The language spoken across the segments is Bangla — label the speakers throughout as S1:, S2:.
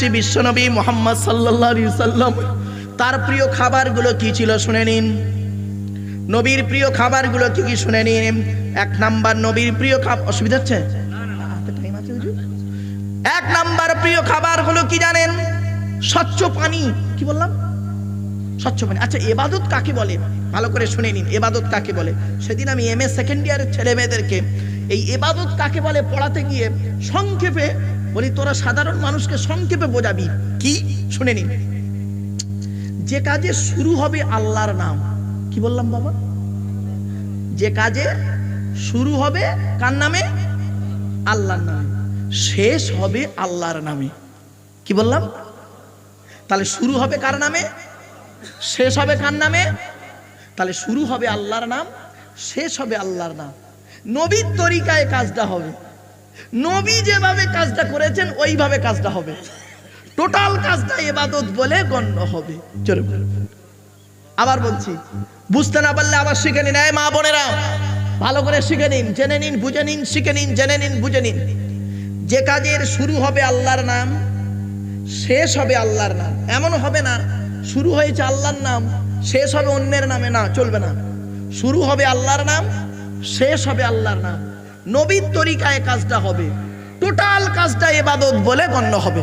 S1: যাচ্ছি বিশ্বনবী মোহাম্মদ সাল্লাহ সাল্লাম তার প্রিয় খাবারগুলো কি ছিল শুনে নিন। নবীর প্রিয় খাবারগুলো কি কি শুনে নিন। এক নাম্বার, নবীর প্রিয় খাবার অসুবিধা হচ্ছে? এক নাম্বার প্রিয় খাবার হলো কি জানেন? স্বচ্ছ পানি। কি বললাম? স্বচ্ছ পানি। আচ্ছা এবাদত কাকে বলে? ভালো করে শুনে নিন, এবাদত কাকে বলে? সেদিন আমি এম এ সেকেন্ড ইয়ারের ছেলে মেয়েদেরকে এই এবাদত কাকে বলে পড়াতে গিয়ে সংক্ষেপে বলি, তোরা সাধারণ মানুষকে সংক্ষেপে বোঝাবি। কি? শুনে নিন যে কাজে শুরু হবে আল্লাহর নাম। কি বললাম বাবা? যে কাজে শুরু হবে কার নামে? আল্লাহর নামে। শেষ হবে আল্লাহর নামে। কি বললাম? তাহলে শুরু হবে কার নামে? শেষ হবে কার নামে? তাহলে শুরু হবে আল্লাহর নাম, শেষ হবে আল্লাহর নাম। নবীর তরিকায় কাজটা হবে। নবী যেভাবে কাজটা করেছেন, ওইভাবে কাজটা হবে। টোটাল কাজটা এবাদত বলে গণ্য হবে। আবার বলছি, বুঝতে না পারলে আবার শিখে নিন। মা বোনেরা, ভালো করে শিখে নিন, জেনে নিন, বুঝে নিন, শিখে নিন, জেনে নিন, বুঝে নিন। যে কাজের শুরু হবে আল্লাহর নাম, শেষ হবে আল্লাহর নাম। এমন হবে না, শুরু হয়েছে আল্লাহর নাম, শেষ হবে অন্যের নামে না, চলবে না। শুরু হবে আল্লাহর নাম, শেষ হবে আল্লাহর নাম। নবীর তরিকায় কাজটা হবে। টোটাল কাজটা এবাদত বলে গণ্য হবে।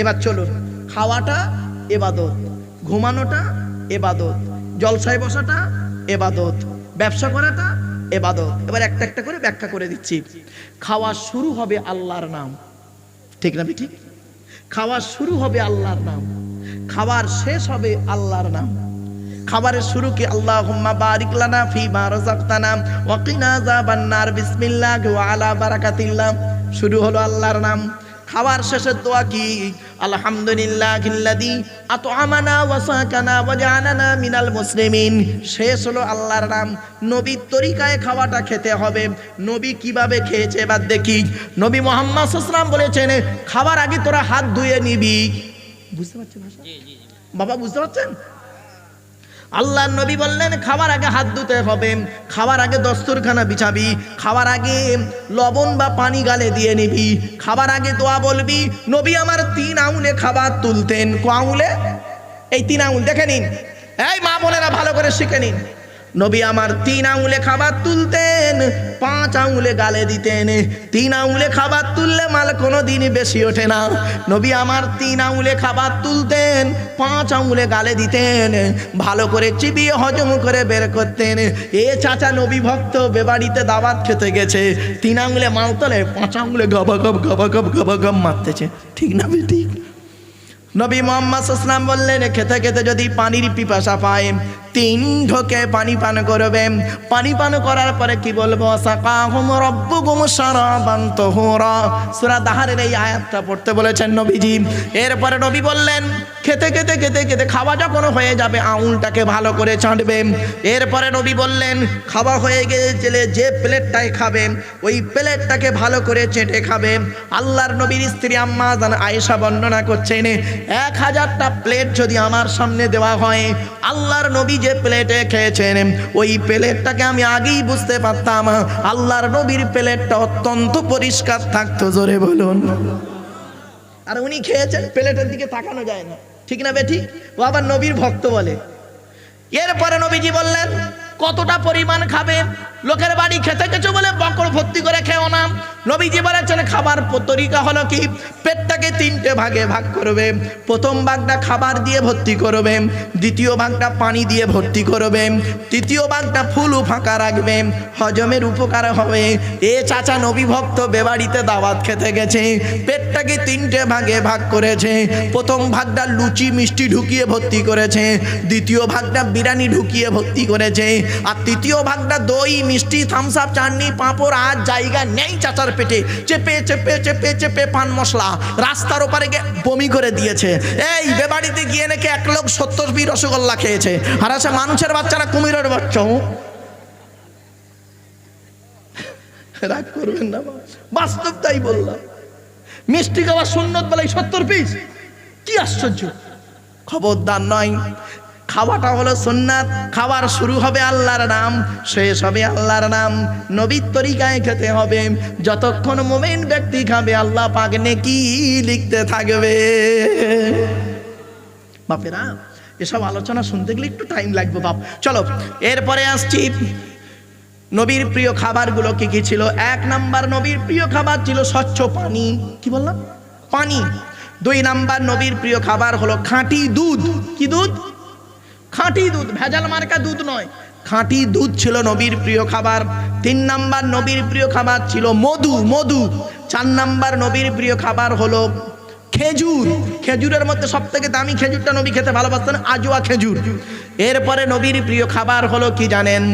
S1: এবার চলুন, খাওয়াটা এবাদত, ঘুমানোটা এবাদত, জলসায় বসাটা এবাদত, ব্যবসা করাটা এবাদত। এবার একটা একটা করে ব্যাখ্যা করে দিচ্ছি। খাওয়া শুরু হবে আল্লাহর নাম। ঠিক না ঠিক খাওয়া শুরু হবে আল্লাহর নাম। খাওয়ার শেষ হবে আল্লাহর নাম। খাবারের শুরু কি? আল্লাহুম্মা বারিক লানা ফি মা রাযাকতানা ওয়া কিনা আযাবান নার বিসমিল্লাহ ওয়া আলা বারাকাতিল্লাহ। শুরু হলো আল্লাহর নাম। খাবার শেষের দোয়া কি? আলহামদুলিল্লাহিল্লাযী আত'আমানা ওয়া সাকানা ওয়া জাআলানা মিনাল মুসলিমিন। শেষ হলো আল্লাহর নাম। নবীর তরিকায় খাওয়াটা খেতে হবে। নবী কীভাবে খেয়েছে এবার দেখি। নবী মোহাম্মদ সাল্লাল্লাহু বলেছেন খাবার আগে তোরা হাত ধুয়ে নিবি। বুঝতে পারছেন ভাষা বাবা বুঝতে পারছেন? আল্লাহ নবী বললেন খাবার আগে হাত ধুতে হবে খাবার আগে দস্তরখানা বিছাবি খাবার আগে লবণ বা পানি গালে দিয়ে নিবি খাবার আগে দোয়া বলবি, নবী আমার তিন আউলে খাবার তুলতেন। ক আউলে এই তিন আউল দেখে নিন। এই মা বোনেরা ভালো করে শিখে নিন। নবী আমার তিন আঙুলে খাবার তুলতেন, পাঁচ আঙুলে গালে দিতেন। তিন আঙুলে খাবার তুললে মাল কোনো দিনই বেশি ওঠে না। নবী আমার তিন আঙুলে খাবার তুলতেন, পাঁচ আঙুলে গালে দিতেন। ভালো করে চিবিয়ে হজম করে বের করতেন। এ চাচা নবী ভক্ত, বেবাড়িতে দাবাত খেতে গেছে। তিন আঙুলে মাল তোলে পাঁচ আঙুলে গবা গব গবা গব গবা গব মারতেছে। ঠিক না ঠিক নবী মোহাম্মদ ইসলাম বললেন, খেতে খেতে যদি পানির পিপাসা পায়, তিন ঢোকে পানি পান করবে। পানি পান করার পরে কি বলব? সূরা দাহারের এই আয়াতটা পড়তে বলেছেন নবীজি। এরপরে নবী বললেন, খেতে খেতে খেতে খেতে খাওয়া যখন হয়ে যাবে, আঙুলটাকে ভালো করে চাটবে এরপরে নবী বললেন, খাওয়া হয়ে গেলে যে প্লেটটাই খাবে, ওই প্লেটটাকে ভালো করে চেটে খাবে। আল্লাহর নবীর স্ত্রী আম্মা জান আয়েশা বর্ণনা করছেন এক হাজারটা প্লেট যদি আমার সামনে দেওয়া হয়, আল্লাহর নবী যে প্লেটে খেয়েছেন, ওই প্লেটটাকে আমি আগেই বুঝতে পারতাম, আল্লাহর নবীর প্লেটটা অত্যন্ত পরিষ্কার থাকতো, জোরে বলুন। আর উনি খেয়েছেন প্লেটের দিকে তাকানো যায় না। ঠিক না বেঠি ও আবার নবীর ভক্ত বলে। এরপরে নবীজি বললেন, কতটা পরিমাণ খাবে লোকের বাড়ি খেতে গেছো বলে বকর ভর্তি করে খেও না। নবীজি বলেছেন, খাবার তরিকা হলো কি? পেটটাকে তিনটে ভাগে ভাগ করবে। প্রথম ভাগটা খাবার দিয়ে ভর্তি করবে, দ্বিতীয় ভাগটা পানি দিয়ে ভর্তি করবে, তৃতীয় ভাগটা ফুল ফাঁকা রাখবে, হজমের উপকার হবে। এ চাচা নবী ভক্ত বেবাড়িতে দাওয়াত খেতে গেছে, পেটটাকে তিনটে ভাগে ভাগ করেছে। প্রথম ভাগটা লুচি, মিষ্টি ঢুকিয়ে ভর্তি করেছে, দ্বিতীয় ভাগটা বিরিয়ানি ঢুকিয়ে ভর্তি করেছে, আর তৃতীয় ভাগটা দই মিষ্টি থামস আপ চাটনি, পাঁপড় আর জায়গা নেই চাচার পেটে। চেপে চেপে চেপে চেপে পান মশলা। রাস্তার ওপারে গিয়ে বমি করে দিয়েছে। এই বেবাড়িতে গিয়ে নাকি এক লোক সত্তর পি রসগোল্লা খেয়েছে। আর আছে মানুষের বাচ্চারা কুমিরের বাচ্চা। রাগ করবেন না। বাস্তব তাই বললাম। মিষ্টি খাওয়া সুন্নত বেলায় সত্তর পিস? কি আশ্চর্য। খবরদার নয়। খাওয়াটা হলো সুন্নাত খাবার শুরু হবে আল্লাহর নাম, শেষ হবে আল্লাহর নাম, নবীর তরিকায় খেতে হবে, যতক্ষণ মোমেন ব্যক্তি খাবে, আল্লাহ পাক নেকি লিখতে থাকবে। বাপেরা, এসব আলোচনা শুনতে গেলে একটু টাইম লাগবে বাপ। চলো, এরপরে আসছি। নবীর প্রিয় খাবারগুলো কি কি ছিল? এক নাম্বার নবীর প্রিয় খাবার ছিল স্বচ্ছ পানি। কি বললাম? পানি। দুই নাম্বার নবীর প্রিয় খাবার হলো খাঁটি দুধ। কি দুধ? খাঁটি দুধ, ভেজাল মার্কা দুধ নয়। খাঁটি দুধ ছিল নবীর প্রিয় খাবার, তিন নাম্বার নবীর প্রিয় খাবার ছিল মধু মধু। চার নাম্বার নবীর প্রিয় খাবার হলো খেজুর। খেজুরের মধ্যে সব থেকে দামি খেজুরটা নবী খেতে ভালোবাসতেন, আজোয়া খেজুর। এরপরে নবীর প্রিয় খাবার হলো কি জানেন?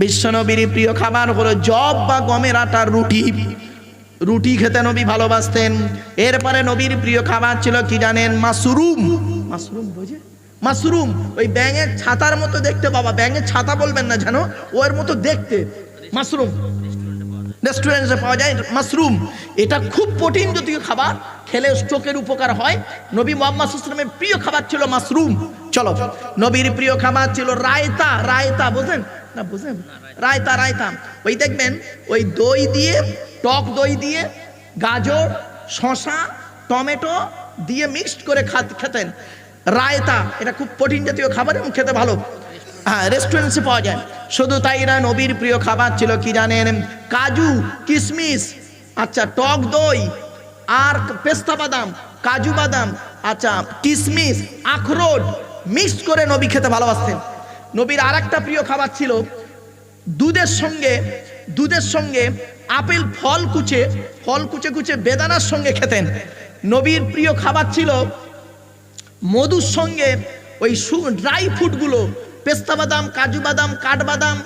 S1: বিশ্ব নবীর প্রিয় খাবার হলো জব বা গমের আটার রুটি। রুটি খেতে নবী ভালোবাসতেন। এরপরে নবীর প্রিয় খাবার ছিল কি জানেন? মাশরুম। মাশরুম বোঝে? মাশরুম, ওই ব্যাঙের ছাতার মতো দেখতে বাবা, ব্যাঙের ছাতা বলবেন না জানো ওর মতো দেখতে। মাশরুম। রেস্টুরেন্টে পাওয়া যায় মাশরুম। এটা খুব প্রোটিন জাতীয় খাবার, খেলে স্ট্রোকের উপকার হয়। নবী মোহাম্মদ ইসলামের প্রিয় খাবার ছিল মাশরুম। চলো, নবীর প্রিয় খাবার ছিল রায়তা। রায়তা, বোঝেন? না, বুঝেন? রায়তা রায়তা। ওই দেখবেন, ওই দই দিয়ে, টক দই দিয়ে, গাজর শশা টমেটো দিয়ে মিক্সড করে খাত- খেতেন। রায়তা, এটা খুব প্রোটিন জাতীয় খাবার এবং খেতে ভালো। হ্যাঁ রেস্টুরেন্টসে পাওয়া যায়। শুধু তাই না, নবীর প্রিয় খাবার ছিল কি জানেন? কাজু কিশমিশ আচ্ছা টক দই, আর পেস্তা বাদাম, কাজু বাদাম আচ্ছা কিশমিশ আখরোট, মিক্স করে নবী খেতে ভালোবাসতেন। নবীর আর একটা প্রিয় খাবার ছিল দুধের সঙ্গে দুধের সঙ্গে আপেল ফল কুচে ফল কুচে কুচে বেদানার সঙ্গে খেতেন। নবীর প্রিয় খাবার ছিল মধুর সঙ্গে ওই ড্রাই ফ্রুটগুলো পেস্তা বাদাম, কাজু বাদাম কাঠবাদাম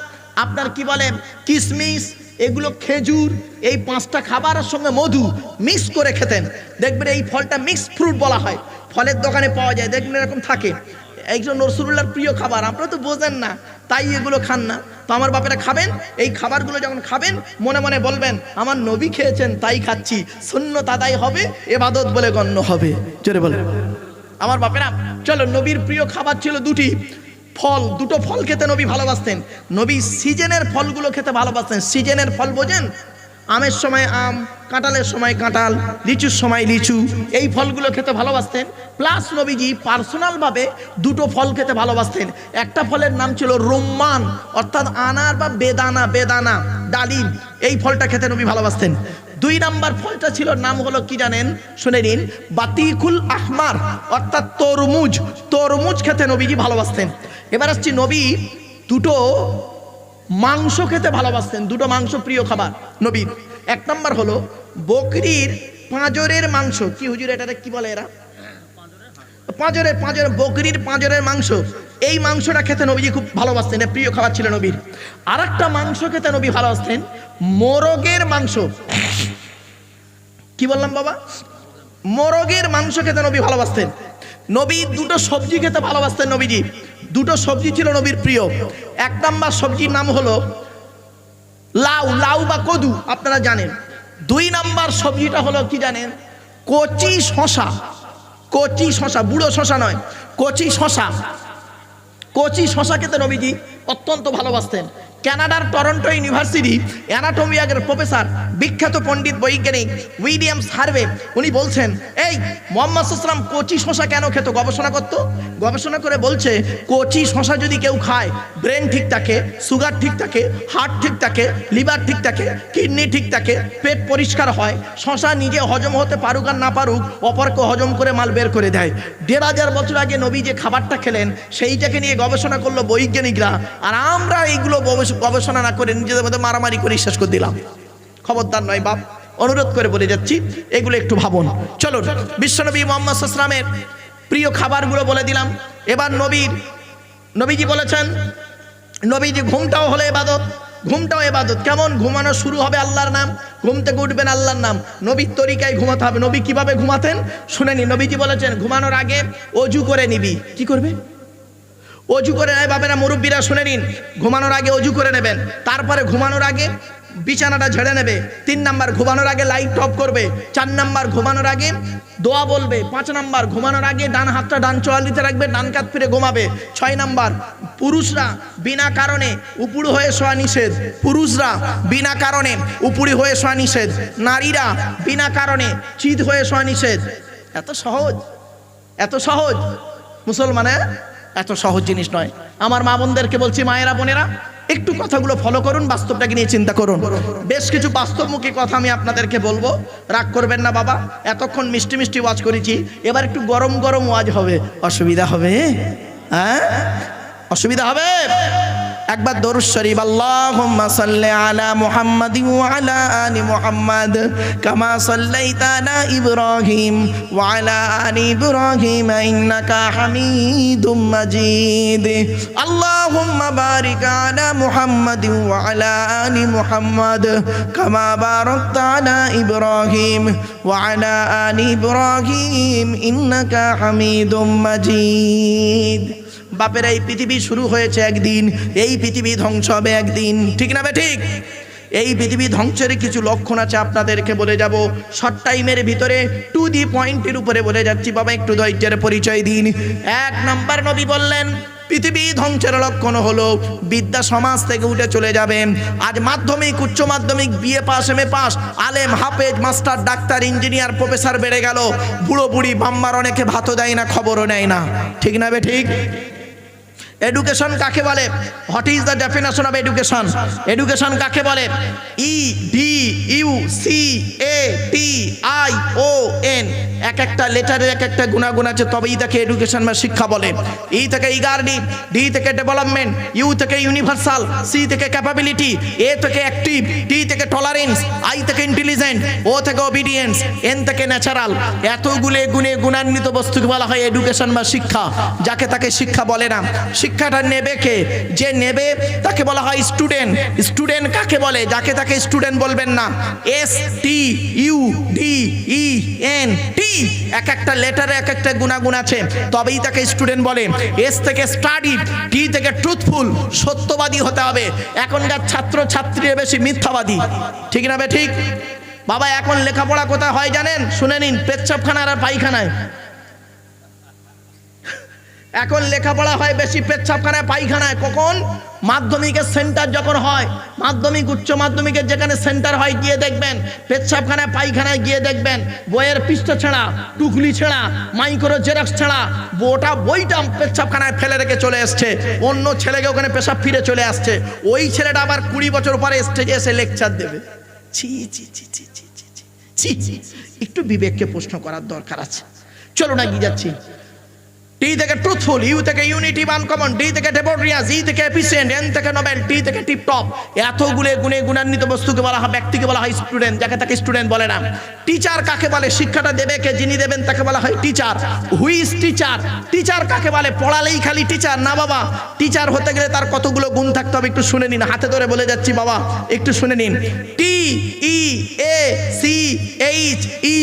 S1: আপনার কি বলে কিশমিশ এগুলো খেজুর, এই পাঁচটা খাবারের সঙ্গে মধু মিক্স করে খেতেন। দেখবেন এই ফলটা মিক্স ফ্রুট বলা হয়। ফলের দোকানে পাওয়া যায়, দেখবেন এরকম থাকে। একজন রসুল্লাহর প্রিয় খাবার, আপনারা তো বোঝেন না, তাই এগুলো খান না। তো আমার বাপেরা খাবেন, এই খাবারগুলো যখন খাবেন, মনে মনে বলবেন, আমার নবী খেয়েছেন, তাই খাচ্ছি। শূন্য তাদাই হবে, এবাদত বলে গণ্য হবে। জোরে বলেন। আমার বাপেরা, চলো, নবীর প্রিয় খাবার ছিল দুটি। ফল, দুটো ফল খেতে নবী ভালোবাসতেন। নবী সিজনের ফলগুলো খেতে ভালোবাসতেন। সিজনের ফল বোঝেন? আমের সময় আম, কাঁঠালের সময় কাঁঠাল, লিচুর সময় লিচু, এই ফলগুলো খেতে ভালোবাসতেন। প্লাস নবীজি পার্সোনালভাবে দুটো ফল খেতে ভালোবাসতেন। একটা ফলের নাম ছিল রোম্মান, অর্থাৎ আনার বা বেদানা বেদানা, ডালিম, এই ফলটা খেতে নবী ভালোবাসতেন। দুই নাম্বার ফলটা ছিল, নাম হলো কি জানেন? শুনে নিন, বাতিকুল আহমার, অর্থাৎ তরমুজ। তরমুজ খেতে নবীজি ভালোবাসতেন। এবার আসছি নবী, দুটো মাংস খেতে ভালোবাসতেন, দুটো মাংস প্রিয় খাবার, নবীর। এক নাম্বার হলো বকরির পাঁজরের মাংস। কি হুজুর এটাতে কি বলে এরা? পাঁজরের পাঁজর বকরির পাঁজরের মাংস। এই মাংসটা খেতে নবীজি খুব ভালোবাসতেন প্রিয় খাবার ছিল নবীর। আর একটা মাংস খেতে নবী ভালোবাসতেন, মোরগের মাংস। কি বললাম বাবা? মোরগের মাংস খেতে নবী ভালোবাসতেন। নবী দুটো সবজি খেতে ভালোবাসতেন নবীজি। দুটো সবজি ছিল নবীর প্রিয়। এক নাম্বার সবজির নাম হলো লাউ লাউ বা কদু, আপনারা জানেন। দুই নাম্বার সবজিটা হলো কি জানেন? কচি শশা। কচি শশা, বুড়ো শশা নয়, কচি শশা। কচি শশা খেতে নবীজি অত্যন্ত ভালোবাসতেন। কানাডার টরন্টো ইউনিভার্সিটি অ্যানাটোমিয়াগের প্রফেসর বিখ্যাত পণ্ডিত বৈজ্ঞানিক উইলিয়ামস হার্ভে, উনি বলছেন, এই মোহাম্মদ ইসলাম কচি শশা কেন খেত? গবেষণা করত? গবেষণা করে বলছে, কচি শশা যদি কেউ খায়, ব্রেন ঠিক থাকে, সুগার ঠিক থাকে, হার্ট ঠিক থাকে, লিভার ঠিক থাকে, কিডনি ঠিক থাকে, পেট পরিষ্কার হয়, শশা নিজে হজম হতে পারুক আর না পারুক, অপরকে হজম করে মাল বের করে দেয়। দেড় হাজার বছর আগে নবী যে খাবারটা খেলেন, সেইটাকে নিয়ে গবেষণা করল বৈজ্ঞানিকরা, আর আমরা এইগুলো গবেষ- গবেষণা না করে নিজেদের মধ্যে মারামারি করে শেষ করে দিলাম। খবরদার নয় বাপ, অনুরোধ করে বলে যাচ্ছি, এগুলো একটু ভাবুন। চলো বিশ্বনবী মোহাম্মদ ইসলামের প্রিয় খাবারগুলো বলে দিলাম। এবার নবীর, নবীজি বলেছেন, নবীজি ঘুমটাও হলো এবাদত, ঘুমটাও এবাদত। কেমন ঘুমানো শুরু হবে আল্লাহর নাম, ঘুম থেকে উঠবেন আল্লাহর নাম। নবীর তরিকায় ঘুমাতে হবে। নবী কীভাবে ঘুমাতেন? শুনেনি নবীজি বলেছেন, ঘুমানোর আগে অজু করে নিবি। কি করবে? অজু করে নেয় বাবেরা মুরব্বীরা শুনে নিন, ঘুমানোর আগে অজু করে নেবেন। তারপরে ঘুমানোর আগে বিছানাটা ঝেড়ে নেবে, তিন নাম্বার ঘুমানোর আগে লাইট অফ করবে, চার নাম্বার ঘুমানোর আগে দোয়া বলবে, পাঁচ নাম্বার ঘুমানোর আগে ডান হাতটা ডান চোয়ালিতে রাখবে, ডান কাত ফিরে ঘুমাবে। ছয় নাম্বার, পুরুষরা বিনা কারণে উপুড় হয়ে শোয়া নিষেধ। পুরুষরা বিনা কারণে উপুড়ি হয়ে শোয়া নিষেধ। নারীরা বিনা কারণে চিত হয়ে শোয়া নিষেধ। এত সহজ এত সহজ। মুসলমানে এত সহজ জিনিস নয়। আমার মা বোনদেরকে বলছি, মায়েরা, বোনেরা, একটু কথাগুলো ফলো করুন, বাস্তবটাকে নিয়ে চিন্তা করুন। বেশ কিছু বাস্তবমুখী কথা আমি আপনাদেরকে বলব। রাগ করবেন না বাবা, এতক্ষণ মিষ্টি মিষ্টি ওয়াজ করেছি, এবার একটু গরম গরম ওয়াজ হবে। অসুবিধা হবে? হ্যাঁ? অসুবিধা হবে? একবার দরুদ শরীফ, আল্লাহুম্মা সাল্লি আলা মুহাম্মাদ ওয়া আলা আলি মুহাম্মাদ, কামা সাল্লাইতা আলা ইব্রাহিম ওয়া আলা আলি ইব্রাহিম ইন্নাকা হামিদুম মাজিদ। আল্লাহুম্মা বারিক আলা মুহাম্মাদ ওয়া আলা আলি মুহাম্মাদ, কামা বারাকতা আলা ইব্রাহিম ওয়া আলা আলি ইব্রাহিম ইন্নাকা হামিদুম মাজিদ। বাপের এই পৃথিবী শুরু হয়েছে একদিন, এই পৃথিবী ধ্বংস হবে একদিন। ঠিক না বে ঠিক? এই পৃথিবী ধ্বংসের কিছু লক্ষণ আছে, আপনাদেরকে বলে যাব। শর্ট টাইমের ভিতরে টু দি পয়েন্টের উপরে বলে যাচ্ছি। বাবা, একটু ধৈর্যের পরিচয় দিন। এক নাম্বার নবী বললেন, পৃথিবী ধ্বংসের লক্ষণ হলো, বিদ্যা সমাজ থেকে উঠে চলে যাবে আজ মাধ্যমিক, উচ্চ মাধ্যমিক BA pass M A pass আলেম, হাফেজ, মাস্টার, ডাক্তার ইঞ্জিনিয়ার প্রফেসর বেড়ে গেল। বুড়ো বুড়ি বাম্মার অনেকে ভাতও দেয় না, খবরও নেয় না। ঠিক না বে ঠিক? এডুকেশন কাকে বলে? What is the definition of education education কাকে বলে? E D U C A T I O N এক একটা লেটারের এক একটা গুণাগুণ আছে, তবেই তাকে এডুকেশন বা শিক্ষা বলে। ই থেকে ইগারডি ডি থেকে ডেভেলপমেন্ট ইউ থেকে ইউনিভার্সাল সি থেকে ক্যাপাবিলিটি এ থেকে অ্যাক্টিভ টি থেকে টলারেন্স আই থেকে ইন্টেলিজেন্ট ও থেকে ওবিডিয়েন্স এন থেকে ন্যাচারাল এতগুলো গুণে গুণান্বিত বস্তুকে বলা হয় এডুকেশন বা শিক্ষা। যাকে তাকে শিক্ষা বলে না। শিক্ষাটা নেবে কে? যে নেবে, তাকে বলা হয় স্টুডেন্ট স্টুডেন্ট কাকে বলে? যাকে তাকে স্টুডেন্ট বলবেন না। S T U D E N T এক একটা লেটারে এক একটা গুণাগুণ আছে। তবেই তাকে স্টুডেন্ট বলে। এস থেকে স্টাডি টি থেকে ট্রুথফুল সত্যবাদী হতে হবে। এখনকার ছাত্র ছাত্রীরা বেশি মিথ্যাবাদী। ঠিক না বে ঠিক? বাবা, এখন লেখাপড়া কোথায় হয় জানেন? শুনে নিন, পেচ্ছাপখানার আর পায়খানায়। এখন লেখাপড়া হয় বেশি পেচ্ছাপখানায় পায়খানায় কখন মাধ্যমিকের সেন্টার যখন হয় মাধ্যমিক উচ্চ মাধ্যমিকের যেখানে সেন্টার হয় গিয়ে দেখবেন পেচ্ছাপখানায় পায়খানায় গিয়ে দেখবেন বইয়ের পৃষ্ঠ ছেঁড়া টুকলি ছেঁড়া মাইক্রো জেরক্স ছেঁড়া ওটা বইটা পেচ্ছাপখানায় ফেলে রেখে চলে এসছে অন্য ছেলেকে ওখানে পেশাব ফিরে চলে আসছে ওই ছেলেটা আবার কুড়ি বছর পরে স্টেজে এসে লেকচার দেবে ছি ছি ছি ছি ছি ছি ছি ছি একটু বিবেককে প্রশ্ন করার দরকার আছে চলো না গিয়ে যাচ্ছি টি থেকে ট্রুথফুল ইউ থেকে ইউনিটি ওয়ান কমন ডি থেকে ডেবোরিয়াস ই থেকে এফিসিয়েন্ট এন থেকে নোবেল টি থেকে টিপটপ এতগুলো গুণে গুণান্বিত বস্তুকে বলা হয়, ব্যক্তিকে বলা হয় স্টুডেন্ট যাকে তাকে স্টুডেন্ট বলে না। টিচার কাকে বলে? শিক্ষাটা দেবে কে? যিনি দেবেন তাকে বলা হয় টিচার হুইজ টিচার টিচার কাকে বলে? পড়ালেই খালি টিচার না বাবা? টিচার হতে গেলে তার কতগুলো গুণ থাকতে হবে একটু শুনে নিন। হাতে ধরে বলে যাচ্ছি বাবা, একটু শুনে নিন। টি ই এ সি এইচ ই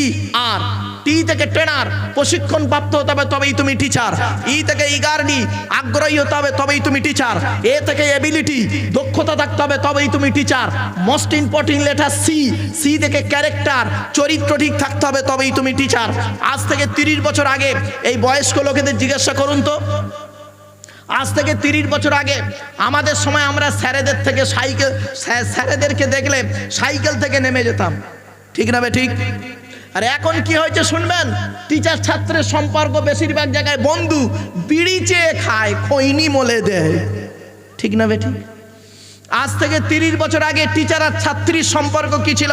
S1: আর টি থেকে ট্রেনার, প্রশিক্ষণ প্রাপ্ত হতে হবে তবেই তুমি টিচার ই থেকে ইগারডি আগ্রহী হতে হবে তবেই তুমি টিচার এ থেকে এবিলিটি দক্ষতা থাকতে হবে তবেই তুমি teacher most important letter C C থেকে ক্যারেক্টার চরিত্র ঠিক থাকতে হবে তবেই তুমি টিচার আজ থেকে তিরিশ বছর আগে, এই বয়স্ক লোকেদের জিজ্ঞাসা করুন তো। আজ থেকে তিরিশ বছর আগে, আমাদের সময় আমরা স্যারেদের থেকে সাইকেল, স্যা- স্যারেদেরকে দেখলে সাইকেল থেকে নেমে যেতাম। ঠিক না ঠিক? আর এখন কি হয়েছে শুনবেন? টিচার ছাত্রের সম্পর্ক বেশিরভাগ জায়গায় বন্ধু বিড়ি চেয়ে খায়, খৈনি মলে দেয়। ঠিক না বে ঠিক? আজ থেকে তিরিশ বছর আগে টিচার আর ছাত্রীর সম্পর্ক কি ছিল?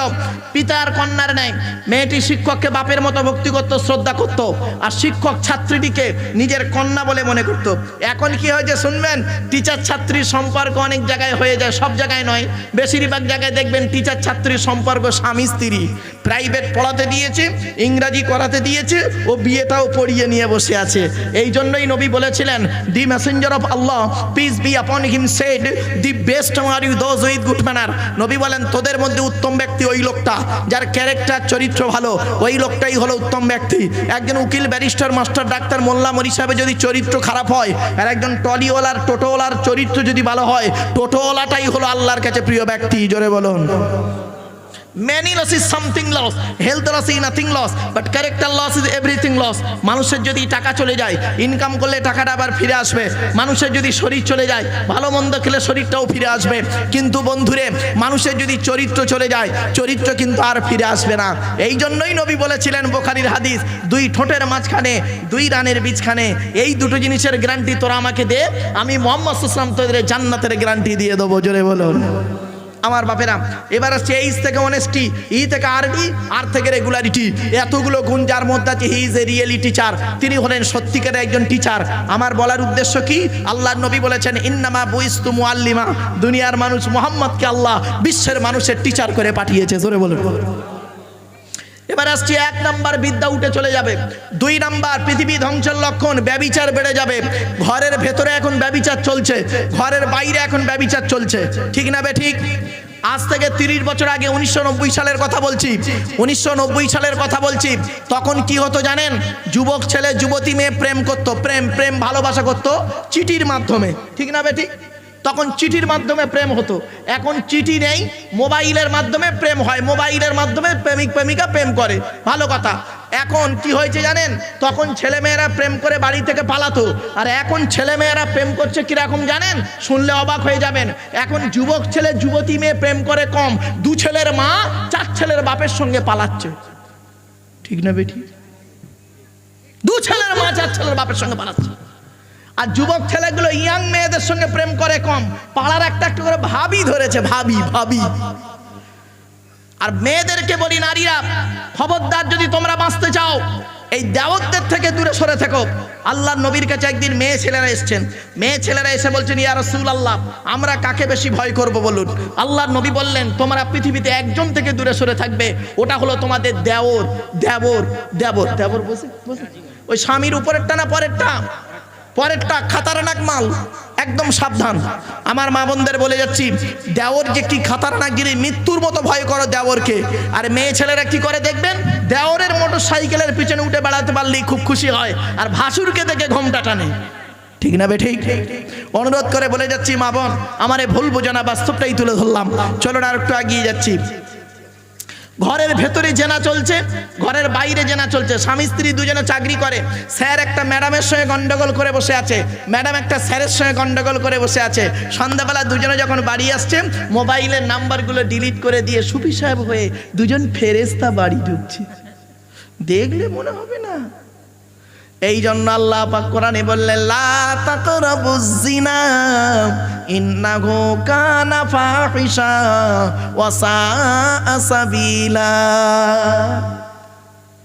S1: পিতার কন্যার নেয় মেয়েটি শিক্ষককে বাপের মতো ভক্তি করত, শ্রদ্ধা করত, আর শিক্ষক ছাত্রীটিকে নিজের কন্যা বলে মনে করত। এখন কি হয়েছে শুনবেন? টিচার ছাত্রীর সম্পর্ক অনেক জায়গায় হয়ে যায়, সব জায়গায় নয়। বেশিরভাগ জায়গায় দেখবেন টিচার ছাত্রীর সম্পর্ক স্বামী স্ত্রী। প্রাইভেট পড়াতে দিয়েছে, ইংরাজি করাতে দিয়েছে, ও বিয়েটাও পড়িয়ে নিয়ে বসে আছে। এই জন্যই নবী বলেছিলেন the messenger of Allah peace be upon him said the best are you those with good manner নবী বলেন, তোদের মধ্যে উত্তম ব্যক্তি ওই লোকটা, যার ক্যারেক্টার চরিত্র ভালো, ওই লোকটাই হলো উত্তম ব্যক্তি। একজন উকিল ব্যারিস্টার মাস্টার ডাক্তার, মোল্লা হিসাবে যদি চরিত্র খারাপ হয়, আর একজন টলিওয়ালার, টোটোওয়ালার চরিত্র যদি ভালো হয়, টোটোওয়ালাটাই হলো আল্লাহর কাছে প্রিয় ব্যক্তি। জোরে বলুন। Many loss is something loss. Health loss is nothing loss. But character loss is everything loss. মানুষের যদি টাকা চলে যায় ইনকাম করলে টাকাটা আবার ফিরে আসবে মানুষের যদি শরীর চলে যায়, ভালো মন্দ খেলে শরীরটাও ফিরে আসবে কিন্তু বন্ধুরে, মানুষের যদি চরিত্র চলে যায়, চরিত্র কিন্তু আর ফিরে আসবে না এই জন্যই নবী বলেছিলেন বোখারির হাদিস, দুই ঠোঁটের মাঝখানে, দুই রানের বীজখানে, এই দুটো জিনিসের গ্যারান্টি তোরা আমাকে দে, আমি মোহাম্মদ সুসলাম তোদের জান্নাতের গ্যারান্টি দিয়ে দেবো জোরে বলুন আমার বাপেরা, এবার আসছে এইচ থেকে অনেস্টি ই থেকে আর ডি আর থেকে রেগুলারিটি এতগুলো গুণ যার মধ্যে আছে he is a really teacher তিনি হলেন সত্যিকারের একজন টিচার আমার বলার উদ্দেশ্য কি? আল্লাহ নবী বলেছেন, ইন্নামা বুইস্তু মুআল্লিমা। দুনিয়ার মানুষ মোহাম্মদকে আল্লাহ, বিশ্বের মানুষের টিচার করে পাঠিয়েছে। জোরে বলুন। এবার আসছি এক নাম্বার বিদ্যা উঠে চলে যাবে। দুই নাম্বার, পৃথিবী ধ্বংসের লক্ষণ, ব্যবিচার বেড়ে যাবে। ঘরের ভেতরে এখন ব্যবিচার চলছে। ঘরের বাইরে এখন ব্যবিচার চলছে। ঠিক না বে, ঠিক? আজ থেকে তিরিশ বছর আগে উনিশশো নব্বই সালের কথা বলছি। উনিশশো নব্বই সালের কথা বলছি। তখন কি হতো জানেন? যুবক ছেলে, যুবতী মেয়ে প্রেম করতো। প্রেম প্রেম ভালোবাসা করতো চিঠির মাধ্যমে। ঠিক না বে, ঠিক? তখন চিঠির মাধ্যমে প্রেম হতো। এখন চিঠি নেই, মোবাইলের মাধ্যমে প্রেম হয়, মোবাইলের মাধ্যমে প্রেমিক প্রেমিকা প্রেম করে। ভালো কথা। এখন কি হয়েছে জানেন? তখন ছেলেমেয়েরা প্রেম করে বাড়ি থেকে পালাতো। আর এখন ছেলেমেয়েরা প্রেম করছে কীরকম জানেন? শুনলে অবাক হয়ে যাবেন। এখন যুবক ছেলে, যুবতী মেয়ে প্রেম করে কম। দু ছেলের মা, চার ছেলের বাপের সঙ্গে পালাচ্ছে। ঠিক না বেটি? দু ছেলের মা, চার ছেলের বাপের সঙ্গে পালাচ্ছে। আর যুবক ছেলেগুলো ইয়াং মেয়েদের সঙ্গে প্রেম করে কম। পাড়ার একটা একটা করে ভাবি ধরেছে, ভাবি ভাবি। আর মেয়েদেরকে বলি, নারীরা, খবরদার যদি তোমরা বাঁচতে চাও, এই দেবত্বের থেকে দূরে সরে থাকো। আল্লাহ নবীর কাছে একদিন মেয়ে ছেলেরা এসছেন। মেয়ে ছেলেরা এসে বলছেন, ইয়া রসুল আল্লাহ আমরা কাকে বেশি ভয় করব বলুন? আল্লাহ নবী বললেন, তোমরা পৃথিবীতে একজন থেকে দূরে সরে থাকবে। ওটা হলো তোমাদের দেওর, দেবর দেবর দেবর বসে বসে ওই স্বামীর উপরেরটা না পরেরটা? পরেরটা খাতারনাক মাল। একদম সাবধান। আমার মা বোনদের বলে যাচ্ছি দেওর যে কি খাতারনাক জিনিস মৃত্যুর মতো ভয় করো দেওরকে? আর মেয়ে ছেলেরা কি করে দেখবেন? দেওরের মোটর সাইকেলের পিছনে উঠে বেড়াতে পারলেই খুব খুশি হয়, আর ভাসুরকে দেখে ঘোমটা টানে। ঠিক না বে ঠিক? অনুরোধ করে বলে যাচ্ছি, মা বোন, আমার ভুল বোঝানা বাস্তবটাই তুলে ধরলাম। চলো না আর একটু এগিয়ে যাচ্ছি। ঘরের ভেতরে জেনা চলছে, ঘরের বাইরে জেনা চলছে। স্বামী স্ত্রী দুজনে চাকরি করে। স্যার একটা ম্যাডামের সঙ্গে গন্ডগোল করে বসে আছে। ম্যাডাম একটা স্যারের সঙ্গে গন্ডগোল করে বসে আছে। সন্ধ্যাবেলা দুজনে যখন বাড়ি আসছে, মোবাইলের নাম্বারগুলো ডিলিট করে দিয়ে সুফি সাহেব হয়ে দুজন ফেরেস্তা বাড়ি ঢুকছে। দেখলে মনে হবে না এই জন্য আল্লাহ পাক কোরআনে বললেন, লা তাকরাবুজ জিনা ইন্নাহু কানা ফাহিশা ওয়া সাআ সাবিলা।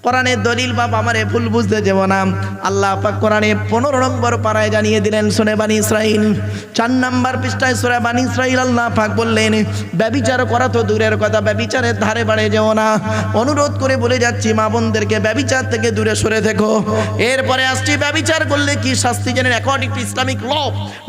S1: কোরআনের দলিল বাপ আমারে ভুল বুঝতে দেব না। আল্লাহ পাক কোরআনে পনেরো নম্বর পাড়ায় জানিয়ে দিলেন, শুনে বানি ইসরাইল। চার নম্বর পৃষ্ঠায় সুরে বানি ইসরাইল আল্লাহ পাক বললেন, ব্যবিচার করা তো দূরের কথা, ব্যবিচারের ধারে বাড়ে যেও না। অনুরোধ করে বলে যাচ্ছি, মা বোনদেরকে ব্যবিচার থেকে দূরে সরে থেকো। এরপরে আসছি, ব্যবিচার করলে কি শাস্তি জানেন according to Islamic law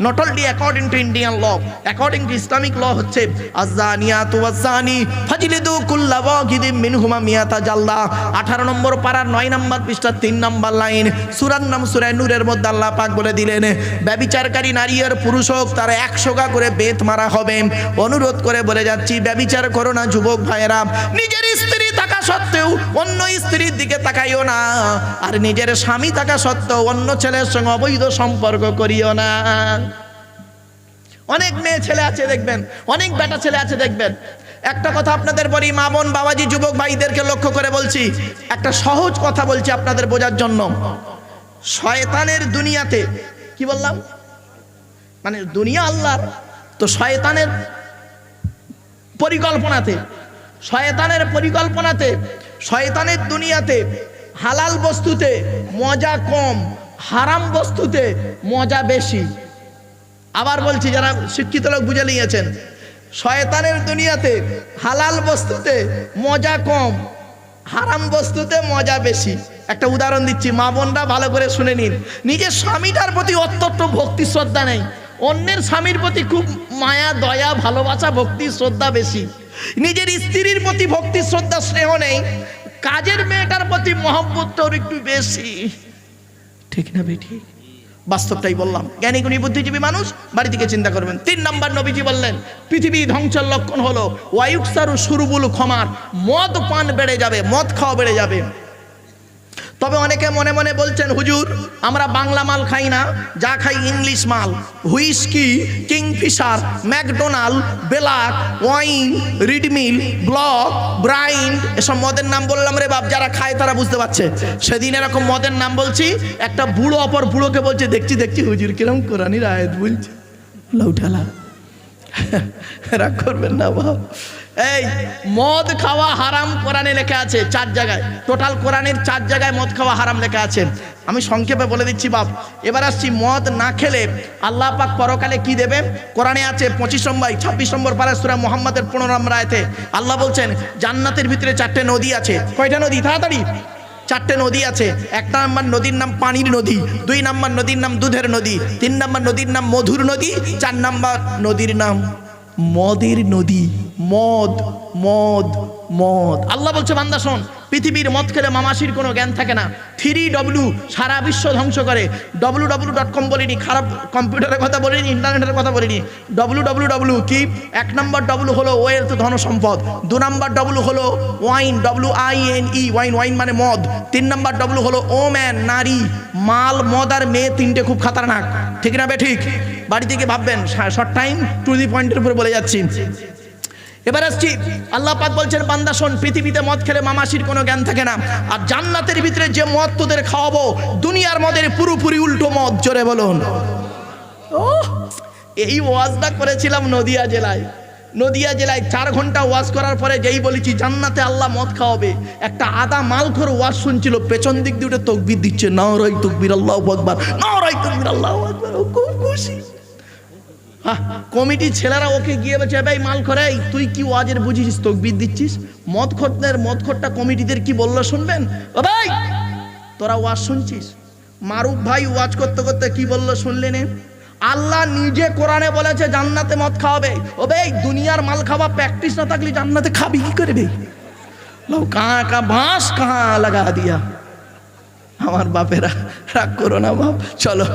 S1: not only according to Indian law according to Islamic law হচ্ছে আজানিয়াতু ওয়াজানি ফাজলিদু কুল্লা ওয়াহিদিম মিনহুমা মিয়াতা জাল্লা। 18 নম্বর পারার 9 নম্বর পৃষ্ঠা 3 নম্বর লাইন। সূরার নাম সূরা নূরের মধ্যে আল্লাহ পাক বলে দিলেন ব্যভিচারকারী নারী আর পুরুষ হোক, তারা 100 গা করে বেত মারা হবে। অনুরোধ করে বলে যাচ্ছি ব্যভিচার করো না যুবক ভাইয়েরা। নিজের স্ত্রী থাকা সত্ত্বেও অন্য স্ত্রীর দিকে তাকাইও না। আর নিজের স্বামী থাকা সত্ত্বেও অন্য ছেলের সঙ্গে অবৈধ সম্পর্ক করিও না। অনেক মেয়ে ছেলে আছে, দেখবেন। অনেক বেটা ছেলে আছে, দেখবেন। একটা কথা আপনাদের বলি, মা বোন, বাবাজি, যুবক ভাইদেরকে লক্ষ্য করে বলছি। একটা সহজ কথা বলছি আপনাদের বোঝার জন্য। শয়তানের দুনিয়াতে, কি বললাম? মানে দুনিয়া আল্লাহর, তো শয়তানের পরিকল্পনাতে শয়তানের পরিকল্পনাতে, শয়তানের দুনিয়াতে হালাল বস্তুতে মজা কম, হারাম বস্তুতে মজা বেশি। আবার বলছি, যারা শিক্ষিত লোক বুঝে নিয়েছেন শয়তানের দুনিয়াতে হালাল বস্তুতে মজা কম, হারাম বস্তুতে মজা বেশি। একটা উদাহরণ দিচ্ছি, মা বোনরা ভালো করে শুনে নিন। নিজের স্বামীটার প্রতি অত্যন্ত ভক্তি, শ্রদ্ধা নেই। অন্যের স্বামীর প্রতি খুব মায়া, দয়া, ভালোবাসা, ভক্তি, শ্রদ্ধা বেশি। নিজের স্ত্রীর প্রতি ভক্তি, শ্রদ্ধা, স্নেহ নেই। কাজের মেয়েটার প্রতি মহব্বতটা ওর একটু বেশি। ঠিক না বেঠি বাস্তবটাই বললাম। জ্ঞানী গুণী বুদ্ধিজীবী মানুষ, বাড়ি থেকে চিন্তা করবেন। তিন নম্বর নবীজি বললেন, পৃথিবী ধ্বংসের লক্ষণ হলো ওয়ায়ুকসারু সুরুবুল ক্ষমার মদ পান বেড়ে যাবে, মদ খাওয়া বেড়ে যাবে। তবে অনেকে মনে মনে বলছেন, হুজুর, আমরা বাংলা মাল খাই না, যা খাই ইংলিশ মাল। হুইস্কি, কিংফিশার, ম্যাকডোনাল্ড, বেলাক, ওয়াইন রিডমিল ব্লক ব্রাইন এসব মদের নাম বললাম রে বাপ, যারা খায় তারা বুঝতে পারছে। সেদিন এরকম মদের নাম বলছি, একটা বুড়ো অপর বুড়োকে বলছে, দেখছি দেখছি, হুজুর, কিরম কোরআনির আয়াত বলছে। লৌঠালা রাগ করবেন না বাপ। এই, মদ খাওয়া হারাম কোরআনে লেখা আছে চার জায়গায়। টোটাল কোরআনের চার জায়গায় মদ খাওয়া হারাম লেখা আছে। আমি সংক্ষেপে বলে দিচ্ছি, বাপ। এবার আসছি মদ না খেলে আল্লাহ পাক পরকালে কি দেবে? কোরআনে আছে পঁচিশ নম্বর, ছাব্বিশ নম্বর পারা সুরা মোহাম্মদের পনেরো আয়তে আল্লাহ বলছেন, জান্নাতের ভিতরে চারটে নদী আছে। কয়টা নদী? তাড়াতাড়ি। চারটে নদী আছে। এক নাম্বার নদীর নাম পানির নদী, দুই নাম্বার নদীর নাম দুধের নদী, তিন নাম্বার নদীর নাম মধুর নদী, চার নাম্বার নদীর নাম মদের নদী মদ মদ মদ। আল্লাহ বলছে, বান্দা শোন, পৃথিবীর মদ খেলে মামাসির কোনো জ্ঞান থাকে না। থ্রি ডব্লু সারা বিশ্ব ধ্বংস করে। ডব্লু ডব্লু ডট কম বলিনি, খারাপ কম্পিউটারের কথা বলিনি, ইন্টারনেটের কথা বলিনি। ডব্লু ডব্লু ডব্লু কি? এক নম্বর ডব্লু হলো ওয়েলথ ধন সম্পদ দু নম্বর ডব্লু হলো wine, W I N E, wine wine মানে মদ। তিন নম্বর ডব্লু হলো ও ম্যান, নারী। মাল, মদ আর মেয়ে তিনটে খুব খাতারনাক। ঠিক না বে ঠিক? বাড়ি থেকে ভাববেন শর্ট টাইম টু দি পয়েন্টের উপরে বলে যাচ্ছি। এবার আসছি। আল্লাহ পাক বলছেন বান্দা শোন পৃথিবীতে মদ খেলে মামাসির কোনো জ্ঞান থাকে না। আর জান্নাতের ভিতরে যে মদ তোদের খাওয়াবো দুনিয়ার মদের পুরোপুরি উল্টো মদ জোরে বলুন। ওহ, এই ওয়াজটা করেছিলাম নদিয়া জেলায়। নদিয়া জেলায় চার ঘণ্টা ওয়াজ করার পরে যেই বলেছি জান্নাতে আল্লাহ মদ খাওয়াবে। একটা আদা মালখোর ওয়াজ শুনছিল পেছন দিক দিয়ে তকবির দিচ্ছে নাওরাই তকবির আল্লাহ আকবার নাওরাই তকবির আল্লাহ আকবার কমিটির ছেলেরা ওকে গিয়ে বলছে ভাই মাল করে তুই কি ওয়াজের বুঝিস তকবির দিচ্ছিস? মদ খোরদের মদ খোরটা কমিটিদের কি বলল শুনবেন? ও ভাই, তোরা ওয়াজ শুনছিস? মারুফ ভাই ওয়াজ করতে করতে কি বলল শুনলে নে? আল্লাহ নিজে কোরআনে বলেছে জান্নাতে মদ খাওয়াবে। ও ভাই, দুনিয়ার মাল খাওয়া প্র্যাকটিস না থাকলে জান্নাতে খাবি কি করবে লো কাহা কা বাঁশ কাহা লাগা দিয়া। আমার বাপেরা, রাগ করো না বাপ। চলো,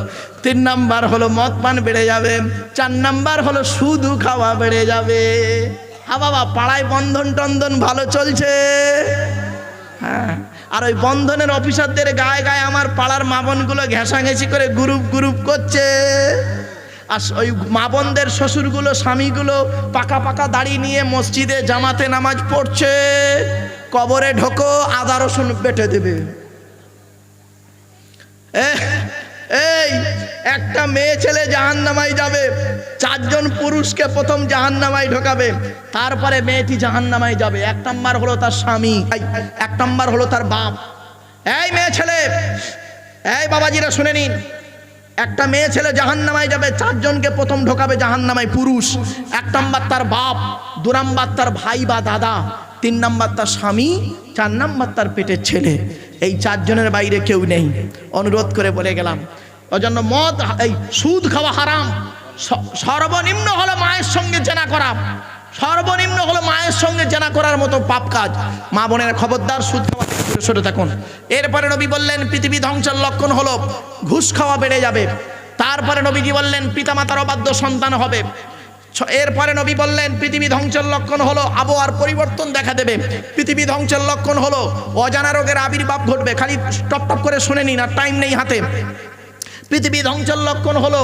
S1: তিন নাম্বার হলো মদ পান বেড়ে যাবে, চার নাম্বার হলো শুধু খাওয়া বেড়ে যাবে। হা বাবা, পাড়ায় বন্ধন টন্ধন ভালো চলছে। হ্যাঁ আর ওই বন্ধনের অফিসারদের গায়ে গায়ে আমার পাড়ার মাবনগুলো ঘেঁষাঘেঁষি করে গ্রুপ গ্রুপ করছে। আর ওই মা বোনদের শ্বশুরগুলো, স্বামীগুলো পাকা পাকা দাড়ি নিয়ে মসজিদে জামাতে নামাজ পড়ছে। কবরে ঢোকো, আদা রসুন বেটে দেবে। এই, একটা মেয়ে ছেলে জাহান নামাই যাবে। চারজন পুরুষকে প্রথম জাহান নামাই ঢোকাবে। তারপরে মেয়েটি জাহান নামাই যাবে। এক নম্বর হলো তার স্বামী এক নম্বর হলো তার বাপ। এই মেয়ে ছেলে, এই বাবাজিরা শুনে নিন। একটা মেয়ে ছেলে জাহান নামায় যাবে, চারজনকে প্রথম ঢোকাবে জাহান নামায় পুরুষ। এক নম্বর তার বাপ, দু নম্বর তার ভাই বা দাদা। তিন নাম্বার তার স্বামী, চার নাম্বার তার পেটের ছেলে। এই চারজনের বাইরে কেউ নেই। অনুরোধ করে বলে গেলাম ওই জন্য মদ, এই সুদ খাওয়া হারাম। সর্বনিম্ন হলো মায়ের সঙ্গে জেনা করা। সর্বনিম্ন হলো মায়ের সঙ্গে জেনা করার মতো পাপ কাজ। মা বোনের খবরদার, সুদ খাওয়া দূরে থাকুন। এরপরে নবী বললেন, পৃথিবী ধ্বংসের লক্ষণ হলো, ঘুষ খাওয়া বেড়ে যাবে। তারপরে নবীজি বললেন, পিতামাতার অবাধ্য সন্তান হবে। এরপরে নবী বললেন, পৃথিবী ধ্বংসের লক্ষণ হলো আবহাওয়ার পরিবর্তন দেখা দেবে। পৃথিবী ধ্বংসের লক্ষণ হলো অজানা রোগের আবির্ভাব ঘটবে। খালি টপ টপ করে শুনে নিন, আর টাইম নেই হাতে। পৃথিবী ধ্বংসের লক্ষণ হলো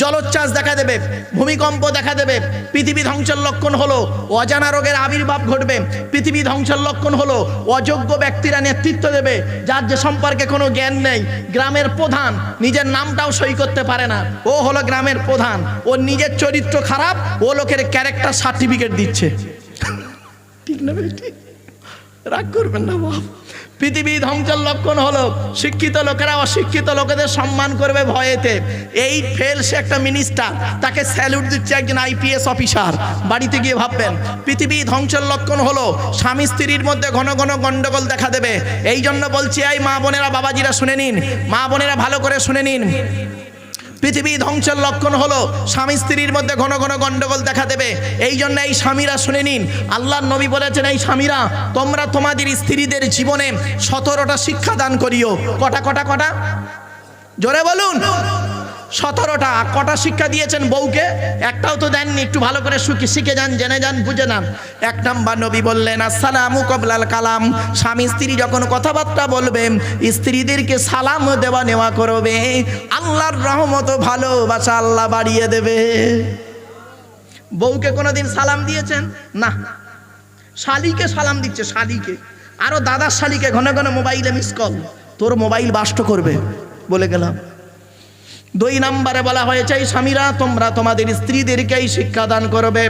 S1: জলোচ্ছ্বাস দেখা দেবে, ভূমিকম্প দেখা দেবে, পৃথিবী ধ্বংসের লক্ষণ হলো, অজানা রোগের আবির্ভাব ঘটবে, পৃথিবী ধ্বংসের লক্ষণ হলো, অযোগ্য ব্যক্তিরা নেতৃত্ব দেবে, যার যে সম্পর্কে কোনো জ্ঞান নেই, গ্রামের প্রধান নিজের নামটাও সই করতে পারে না, ও হলো গ্রামের প্রধান, ও নিজের চরিত্র খারাপ, ও লোকের ক্যারেক্টার সার্টিফিকেট দিচ্ছে। ঠিক না রাগ করবেন না, বাপ। পৃথিবী ধ্বংসের লক্ষণ হলো শিক্ষিত লোকেরা অশিক্ষিত লোকেদের সম্মান করবে ভয়েতে। এই ফেল সে একটা মিনিস্টার তাকে স্যালুট দিচ্ছে একজন আইপিএস অফিসার বাড়িতে গিয়ে ভাববেন, পৃথিবী ধ্বংসের লক্ষণ হলো স্বামী স্ত্রীর মধ্যে ঘন ঘন গণ্ডগোল দেখা দেবে। এই জন্য বলছি, এই মা বোনেরা বাবাজিরা শুনে নিন, মা বোনেরা ভালো করে শুনে নিন। পৃথিবী ধ্বংসের লক্ষণ হলো স্বামী স্ত্রীর মধ্যে ঘন ঘন গন্ডগোল দেখা দেবে। এই জন্য এই স্বামীরা শুনে নিন আল্লাহ নবী বলেছেন, এই স্বামীরা, তোমরা তোমাদের স্ত্রীদের জীবনে সতেরোটা শিক্ষা দান করিও। কটা কটা কটা? জোরে বলুন। সতেরোটা, কটা শিক্ষা দিয়েছেন বউকে? একটাও তো দেননি, একটু ভালো করে সুখী শিখে যান, জেনে যান, বুঝে যান। এক নাম্বার নবী বললেন, আসসালামু কবলাল কালাম। স্বামী স্ত্রী যখন কথাবার্তা বলবে, স্ত্রীদেরকে সালাম দেওয়া নেওয়া করবে। আল্লাহর রহমত ভালোবাসা আল্লাহ বাড়িয়ে দেবে। বউকে কোনোদিন সালাম দিয়েছেন? না। শালিকে সালাম দিচ্ছে, শালিকে। আরও দাদার শালিকে ঘন ঘন মোবাইলে মিস কল তোর মোবাইল বাষ্ট করবে, বলে গেলাম। দুই নম্বরে বলা হয়েছে স্বামীরা, তোমরা তোমাদের স্ত্রীদেরকেই এই শিক্ষা দান করবে।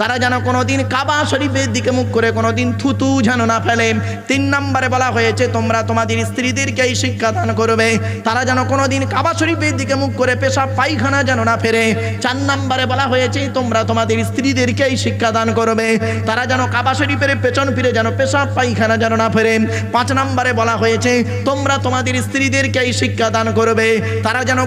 S1: তারা যেন কোনোদিন কাবা শরীফের দিকে মুখ করে কোনোদিন থুতু যেন না ফেলে। তিন নম্বরে বলা হয়েছে, তোমরা তোমাদের স্ত্রীদেরকেই এই শিক্ষা দান করবে। তারা যেন কোনোদিন কাবা শরীফের দিকে মুখ করে পেশাব পায়খানা যেন না ফেরে। চার নম্বরে বলা হয়েছে, তোমরা তোমাদের স্ত্রীদেরকেই এই শিক্ষা দান করবে। তারা যেন কাবা শরীফের পেছন ফিরে যেন পেশাব পায়খানা যেন না ফেরে। পাঁচ নম্বরে বলা হয়েছে, তোমরা তোমাদের স্ত্রীদেরকেই এই শিক্ষা দান করবে। তারা যেন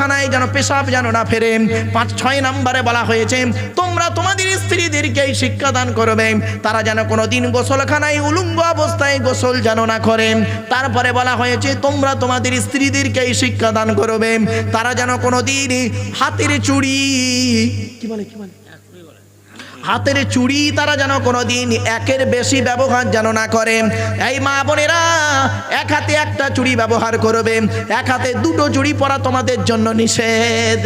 S1: গোসলখানায় যেন পেশাব যেন না ফেরে। পাঁচ, ছয় নম্বরে বলা হয়েছে, তোমরা তোমাদের স্ত্রীদেরকে এই শিক্ষা দান করবে। তারা যেন কোনো দিন গোসলখানায়, উলুঙ্গ অবস্থায় গোসল যেন না করে। তারপরে বলা হয়েছে, তোমরা তোমাদের স্ত্রীদেরকেই শিক্ষাদান শিক্ষা দান করবে। তারা যেন কোনোদিন হাতের চুড়ি কি বলে কি বলে? হাতের চুড়ি তারা যেন কোনোদিন একের বেশি ব্যবহার যেন না করে। এই মা বোনেরা, এক হাতে একটা চুড়ি ব্যবহার করবে, এক হাতে দুটো চুড়ি পরা তোমাদের জন্য নিষেধ।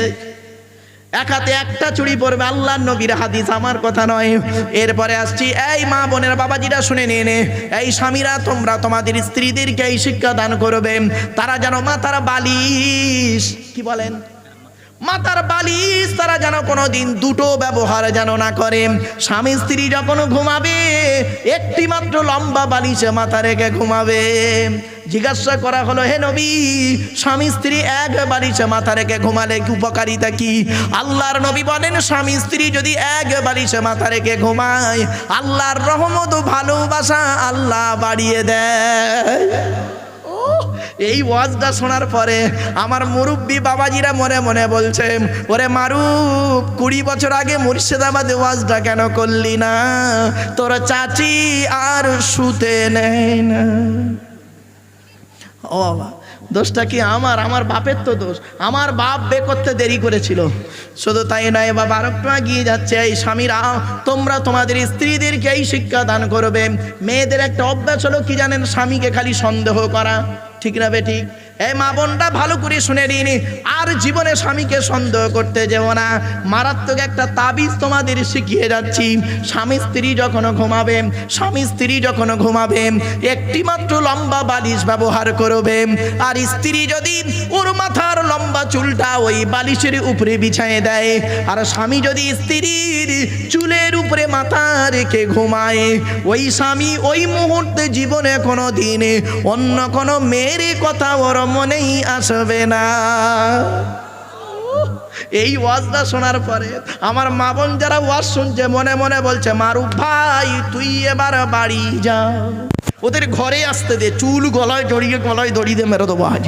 S1: এক হাতে একটা চুড়ি পরবে আল্লাহ নবীর হাদিস, আমার কথা নয়। এরপরে আসছি, এই মা বোনের, বাবাজিরা শুনে নিয়ে নে। এই স্বামীরা তোমরা তোমাদের স্ত্রীদেরকে এই শিক্ষা দান করবে। তারা যেন মাথার বালিশ, কি বলেন? মাথার বালিশ তারা যেন কোনো দিন দুটো ব্যবহার যেন না করে। স্বামী স্ত্রী যখন ঘুমাবে একটি মাত্র লম্বা বালিশে মাথা রেখে ঘুমাবে। জিজ্ঞাসা করা হলো, হে নবী, স্বামী স্ত্রী এক বালিশে মাথা রেখে ঘুমালে কি উপকারিতা কি? আল্লাহর নবী বলেন, স্বামী স্ত্রী যদি এক বালিশে মাথা রেখে ঘুমায়, আল্লাহর রহমত ভালোবাসা আল্লাহ বাড়িয়ে দেয়। এই ওয়াজটা শোনার পরে আমার মুরব্বী বাবাজিরা মনে মনে বলছে, ওরে মারুপ কুড়ি বছর আগে মুর্শিদাবাদে ওয়াজটা কেন করলি না? তোর চাচি আর শুতে নেয় না। ও বাবা দোষটা কি আমার? আমার বাপের তো দোষ। আমার বাপ বে করতে দেরি করেছিল। শুধু তাই নয়, বাবা আর গিয়ে যাচ্ছে। এই স্বামীরা, তোমরা তোমাদের স্ত্রীদেরকে এই শিক্ষা দান করবে। মেয়েদের একটা অভ্যাস হলো কি জানেন? স্বামীকে খালি সন্দেহ করা। ঠিক না বে ঠিক? এই মা বোনটা ভালো করে শুনে নিন। আর জীবনে স্বামীকে সন্দেহ করতে যেও না। মারাত্মক একটা তাবিজ তোমাদের শিখিয়ে যাচ্ছি। স্বামী স্ত্রী যখন ঘুমাবে, স্বামী স্ত্রী যখন ঘুমাবে, একটি মাত্র লম্বা বালিশ ব্যবহার করবে। আর স্ত্রী যদি ওর মাথার লম্বা চুলটা ওই বালিশের উপরে বিছায় দেয়, আর স্বামী যদি স্ত্রীর চুলের উপরে মাথা রেখে ঘুমায়, ওই স্বামী ওই মুহূর্তে জীবনে কোনো দিনে অন্য কোনো মেয়ের কথা ওর মনেই আসবে না। এই ওয়াজটা শোনার পরে আমার মা বোন যারা ওয়াজ শুনছে, মনে মনে বলছে, মারু ভাই, তুই এবার বাড়ি যা। ওদের ঘরে আসতে দে, চুল গলায় জড়িয়ে গলায় দড়ি দে, মেরে দেবো আজ।